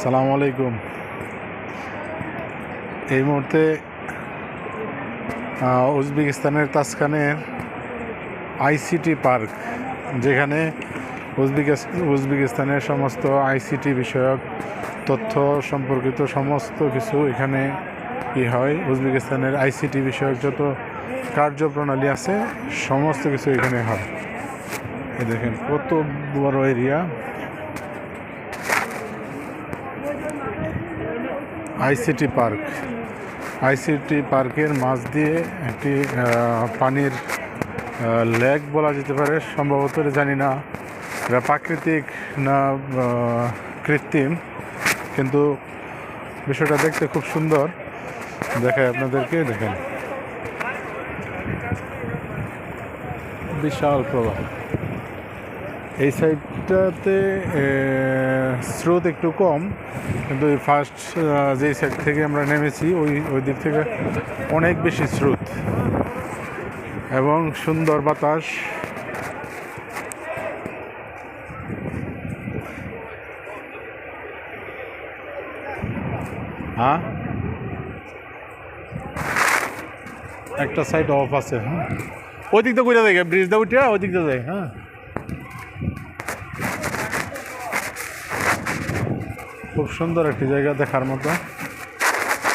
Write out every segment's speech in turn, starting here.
সালাম আলাইকুম। এই মুহূর্তে উজবেকিস্তানের তাসখানের আইসিটি পার্ক, যেখানে উজবেকিস্তানের সমস্ত আইসিটি বিষয়ক তথ্য সম্পর্কিত সমস্ত কিছু এখানে ই হয়। উজবেকিস্তানের আইসিটি বিষয়ক যত কার্যপ্রণালী আছে, সমস্ত কিছু এখানে হয়। দেখেন, কত বড় এরিয়া আইসিটি পার্ক আইসিটি পার্কের মাঝ দিয়ে একটি পানির লেক বলা যেতে পারে। সম্ভবত জানি না। এটা প্রাকৃতিক না কৃত্রিম, কিন্তু বিষয়টা দেখতে খুব সুন্দর। দেখায় আপনাদেরকে, দেখেন। বিশাল প্রবাহ। এই সাইডটাতে স্রোত একটু কম, কিন্তু ফার্স্ট যে সাইড থেকে আমরা নেমেছি, ওই ওই দিক থেকে অনেক বেশি স্রোত এবং সুন্দর বাতাস। হ্যাঁ? একটা সাইড অফ আছে হ্যাঁ? ওই দিক দিয়ে কইরা যায় ব্রিজ দিয়ে উঠে ওই দিক দিয়ে যায় হ্যাঁ? খুব সুন্দর একটি জায়গা দেখার মতো।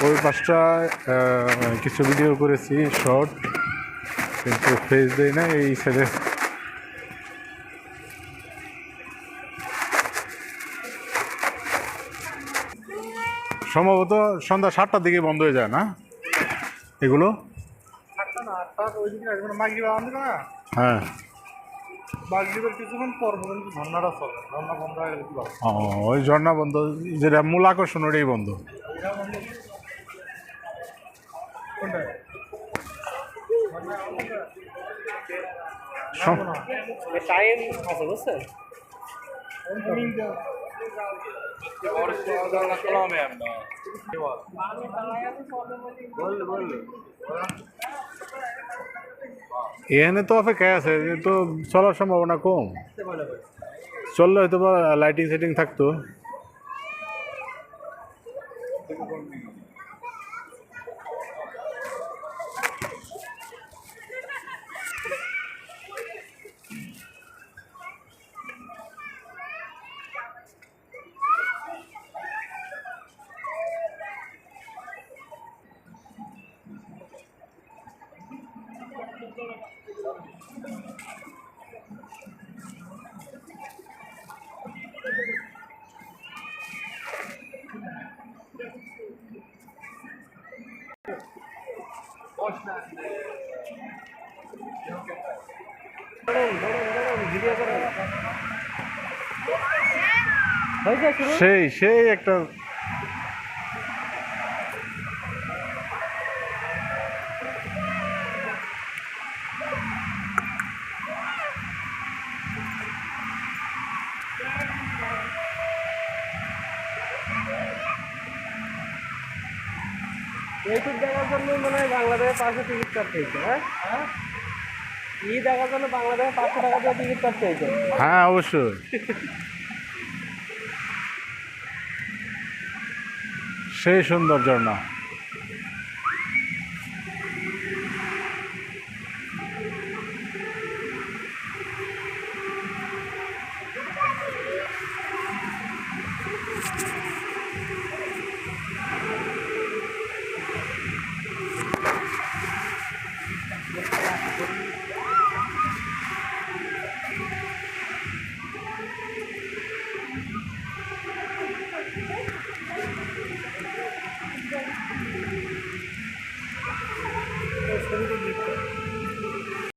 ওই পাশটা কিছু ভিডিও করেছি শর্ট কিন্তু ফেস দেই না এই সাইডে সম্ভবত সন্ধ্যা সাতটার দিকে বন্ধ হয়ে যায় না? এগুলো? হ্যাঁ। বাগদ্বীপের কিছুক্ষণ পর পর্যন্ত ঝর্ণাটা চলে। ঝর্ণা বন্ধ হয়ে গেলে ও ওই ঝর্ণা বন্ধ যেটা মূল আকর্ষণ ওটাই বন্ধ টাইম আছে বুঝছেন? এখানে তো অপেক্ষায় আছে তো চলার সম্ভাবনা কম। চললে হয়তো বা লাইটিং সেটিং থাকতো। সেই সেই একটা এইটুক দেখার জন্য মানে হয় বাংলাদেশে পাঁচশো টিকিট কাটতে হয়েছে হ্যাঁ? ই দেখার জন্য বাংলাদেশে পাঁচশো টাকা দিয়ে টিকিট কাটতে হয়েছে। হ্যাঁ অবশ্যই। সেই সুন্দর ঝর্ণা